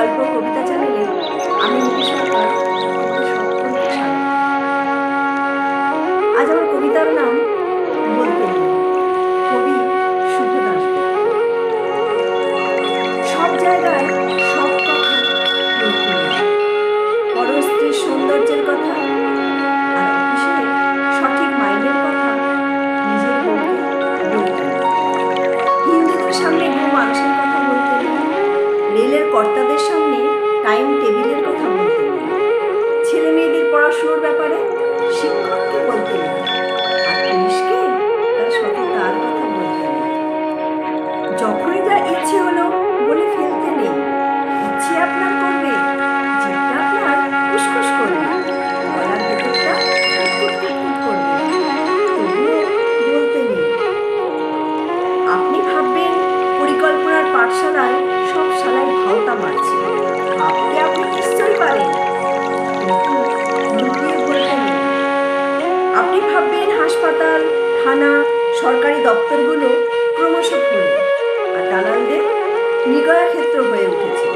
গল্প কবিতা চ্যানেলে আমি। আজ আমার কবিতার নাম বলতে কবি শুভ দাস সব জায়গায় কর্তাদের সামনে টাইম টেবিলের কথা বলতে ছেলে মেয়েদের পড়াশুনোর ব্যাপারে শিক্ষককে বলতে সরকারি দপ্তরগুলো ক্রমশ ফুল আর দালালদের নিগয়া ক্ষেত্র হয়ে উঠেছে।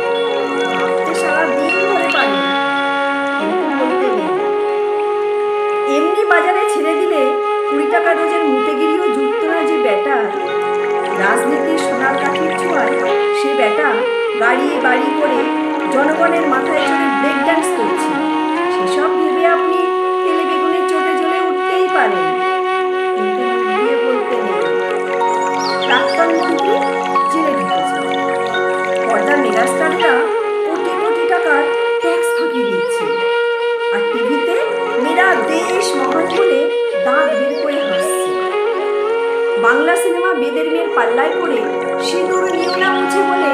এমনি বাজারে ছেড়ে দিলে কুড়ি টাকা রোজের মুটেগিরিও জুটত না যে ব্যাটা, রাজনীতির সোনার কাঠির ছোঁয়ায় সে ব্যাটা গাড়ি বাড়ি করে জনগণের মাথায় ব্রেক ডান্স করছে। প্রাক্তন মন্ত্রী জেলে ঢুকেছে টাকার ট্যাক্স ফাঁকি দিচ্ছে আর টিভিতে মেরা দেশ মহান বলে দাঁত বের করে বাংলা সিনেমা বেদের মেয়ের পাল্লায় পড়ে সিঁদুর নিও না বলে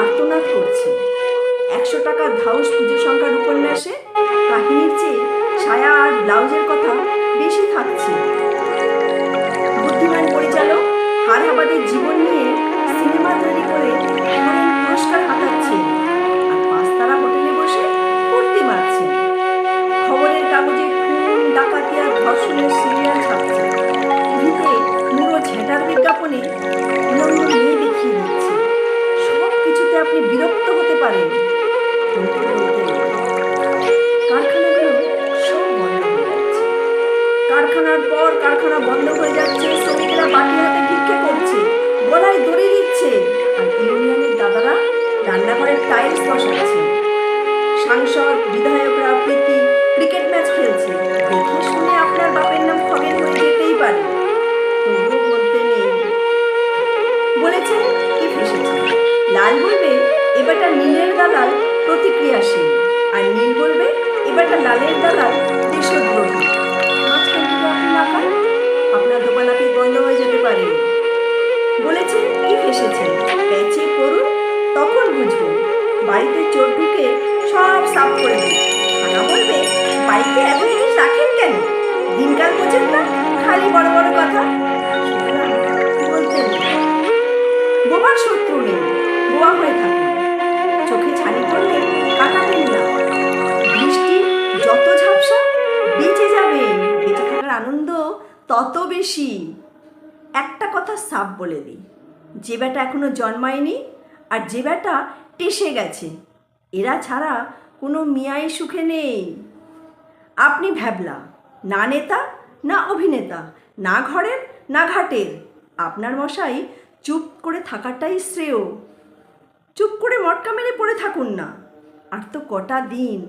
আর্তনাদ করছে। একশো টাকার ধাউস পুজো সংখ্যার উপন্যাসে কাহিনীর চেয়ে ছায়া আর ব্লাউজের কথা বেশি থাকছে। পরিচালক হারহাবাদের জীবন নিয়ে সিনেমা তৈরি করে পুরস্কার হাতাচ্ছে। আর পাঁচতারা হোটেলে বসে খবরের কাগজে খুন, ডাকাতি আর সিরিয়াল ছাপছে। টিভিতে ঝেঁটার বিজ্ঞাপনে উলঙ্গ মেয়ে সব কিছুতে আপনি বিরক্ত হতে পারেন। কারখানাগুলো কারখানার পর কারখানা বন্ধ হয়ে যাচ্ছে। শ্রমিকেরা বাকি হাতে ভিক্ষে করছে। গলায় দড়ি দিচ্ছে। আর ইউনিয়নের দাদারা রান্নাঘরের টাইলস বসাচ্ছে। সাংসদ, বিধায়করা, প্রীতি ক্রিকেট ম্যাচ খেলছে। দেখে শুনে আপনার বাপের নাম খগেন হয়ে যেতেই পারে। তবুও বলতে নেই। বলেছে কি ফেসেছে? লাল বলবে, এবারটা নীলের দালাল প্রতিক্রিয়াশীল। আর নীল বলবে, এবারটা লালের দালাল দেশদ্রোহী। মাঝখান আপনার দোকান আপনি বন্ধ হয়ে যেতে পারে। বলেছে, কি ফেসেছে প্যাচে করুন তখন বুঝবেন বাড়িতে চোর ঢুকে সব সাফ করে থানা বলবে, বাড়িতে এত জিনিস রাখেন কেন? দিনকাল বোঝেন না, খালি বড় বড় কথা? সুতরাং বলতে বোবার শত্রু নেই, বোয়া হয়ে থাকুন চোখে ছানি পড়লে কাটাবেন না। বৃষ্টি, যত ঝাপসা, বেঁচে যাবেন বেঁচে থাকার আনন্দ তত বেশি। একটা কথা সাপ বলে দিই। যে বেটা এখনও জন্মায়নি আর যে বেটা টেসে গেছে, এরা ছাড়া কোনো মিয়াই সুখে নেই। আপনি ভ্যাবলা, না নেতা, না অভিনেতা, না ঘরের, না ঘাটের, আপনার মশাই চুপ করে থাকাটাই শ্রেয়। চুপ করে মটকা মেরে পড়ে থাকুন না, আর তো কটা দিন।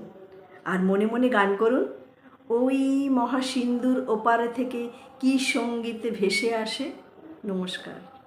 আর মনে মনে গান করুন ওই মহাসিন্দুর ওপারে থেকে কি সঙ্গীতে ভেসে আসে? নমস্কার।